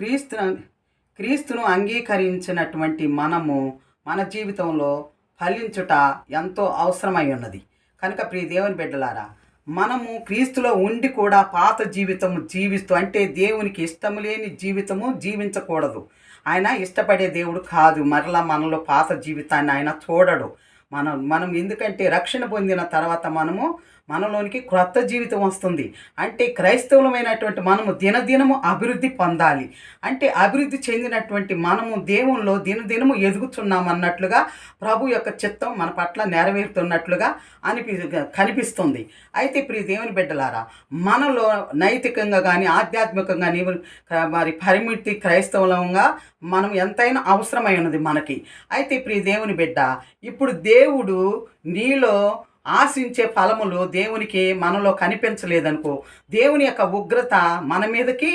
క్రీస్తును క్రీస్తును అంగీకరించినటువంటి మనము మన జీవితంలో ఫలించుట ఎంతో అవసరమై ఉన్నది. కనుక ప్రియ దేవుని బిడ్డలారా మనము క్రీస్తులో ఉండి కూడా పాత జీవితము జీవిస్తూ అంటే దేవునికి ఇష్టము లేని జీవితము జీవించకూడదు. ఆయన ఇష్టపడే దేవుడు కాదు. మరలా మనలో పాత జీవితాన్ని ఆయన చూడడు మనం మనం ఎందుకంటే రక్షణ పొందిన తర్వాత మనము మనలోనికి క్రొత్త జీవితం వస్తుంది. అంటే క్రైస్తవులమైనటువంటి మనము దినదినము అభివృద్ధి పొందాలి. అంటే అభివృద్ధి చెందినటువంటి మనము దేవుల్లో దినదినము ఎదుగుతున్నామన్నట్లుగా ప్రభు యొక్క చిత్తం మన పట్ల నెరవేరుతున్నట్లుగా అనిపి కనిపిస్తుంది. అయితే ప్రియ దేవుని బిడ్డలారా మనలో నైతికంగా కానీ ఆధ్యాత్మికంగా మరి పరిమితి క్రైస్తవులంగా మనం ఎంతైనా అవసరమై ఉన్నది మనకి. అయితే ప్రియ దేవుని బిడ్డ ఇప్పుడు దేవుడు నీలో ఆశించే ఫలములు దేవునికి మనలో కనిపించలేదనుకో దేవుని యొక్క ఉగ్రత మన మీదకి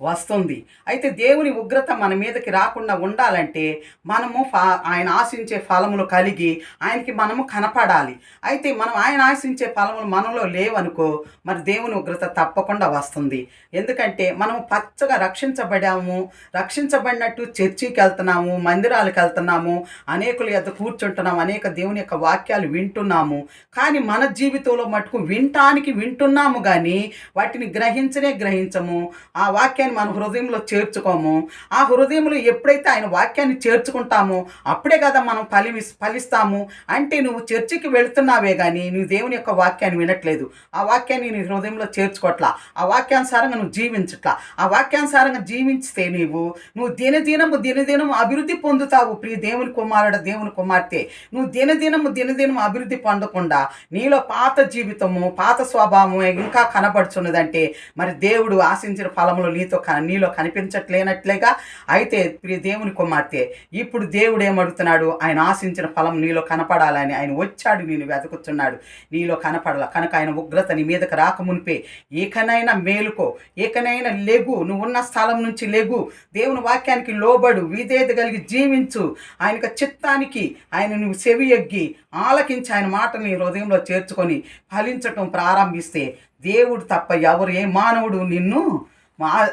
వస్తుంది. అయితే దేవుని ఉగ్రత మన మీదకి రాకుండా ఉండాలంటే మనము ఫా ఆయన ఆశించే ఫలములు కలిగి ఆయనకి మనము కనపడాలి. అయితే మనం ఆయన ఆశించే ఫలములు మనలో లేవనుకో మరి దేవుని ఉగ్రత తప్పకుండా వస్తుంది. ఎందుకంటే మనము పచ్చగా రక్షించబడాము రక్షించబడినట్టు చర్చికి వెళ్తున్నాము మందిరాలకు వెళ్తున్నాము అనేకుల యొక్క కూర్చుంటున్నాము అనేక దేవుని యొక్క వాక్యాలు వింటున్నాము. కానీ మన జీవితంలో మటుకు వినటానికి వింటున్నాము కానీ వాటిని గ్రహించనే గ్రహించము. ఆ వాక్యాన్ని మన హృదయంలో చేర్చుకోము. ఆ హృదయంలో ఎప్పుడైతే ఆయన వాక్యాన్ని చేర్చుకుంటామో అప్పుడే కదా మనం ఫలి ఫలిస్తాము. అంటే నువ్వు చర్చికి వెళుతున్నావే కానీ నువ్వు దేవుని యొక్క వాక్యాన్ని వినట్లేదు. ఆ వాక్యాన్ని నీ హృదయంలో చేర్చుకోవట్లా ఆ వాక్యానుసారంగా నువ్వు జీవించట్లా. ఆ వాక్యానుసారంగా జీవించితే నీవు నువ్వు దినదినము దినదినము అభివృద్ధి పొందుతావు ప్రియ దేవుని కుమారుడు దేవుని కుమార్తె. నువ్వు దినదినము దినదినము అభివృద్ధి పొందకుండా నీలో పాత జీవితము పాత స్వభావము ఇంకా కనబడుచున్నదంటే మరి దేవుడు ఆశించిన ఫలములు నీతో నీతో నీలో కనిపించట్లేనట్లేగా అయితే ప్రియ దేవుని కుమార్తె ఇప్పుడు దేవుడు ఏమడుగుతున్నాడు? ఆయన ఆశించిన ఫలం నీలో కనపడాలని ఆయన వచ్చాడు నేను వెతుకుతున్నాడు. నీలో కనపడాల. కనుక ఆయన ఉగ్రత నీ మీదకి రాకమునిపే. ఏకనైనా మేలుకో. ఏకనైనా లేగు. నువ్వు ఉన్న స్థలం నుంచి లేగు. దేవుని వాక్యానికి లోబడు. విధేయత కలిగి జీవించు. ఆయన చిత్తానికి ఆయన నువ్వు చెవి ఎగ్గి ఆలకించి ఆయన మాటని హృదయంలో చేర్చుకొని ఫలించటం ప్రారంభిస్తే దేవుడు తప్ప ఎవరు ఏ మానవుడు నిన్ను మా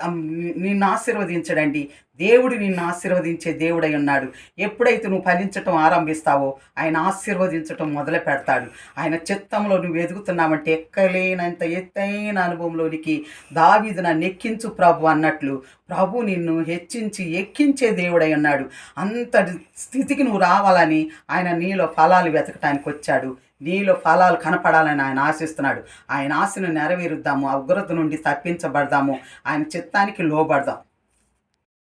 నిన్ను ఆశీర్వదించడండి. దేవుడు నిన్ను ఆశీర్వదించే దేవుడై ఉన్నాడు. ఎప్పుడైతే నువ్వు ఫలించటం ఆరంభిస్తావో ఆయన ఆశీర్వదించటం మొదలు పెడతాడు. ఆయన చిత్తంలో నువ్వు ఎదుగుతున్నావంటే ఎక్కలేనంత ఎత్తైన అనుభవంలోనికి దావీదు నన్ను ఎక్కించు ప్రభు అన్నట్లు ప్రభు నిన్ను హెచ్చించి ఎక్కించే దేవుడై ఉన్నాడు. అంత స్థితికి నువ్వు రావాలని ఆయన నీలో ఫలాలు వెతకటానికి వచ్చాడు. నీలో ఫలాలు కనపడాలని ఆయన ఆశిస్తున్నాడు. ఆయన ఆశను నెరవేరుద్దాము ఆ ఉగ్రత నుండి తప్పించబడదాము ఆయన చిత్తానికి లోబడదాం.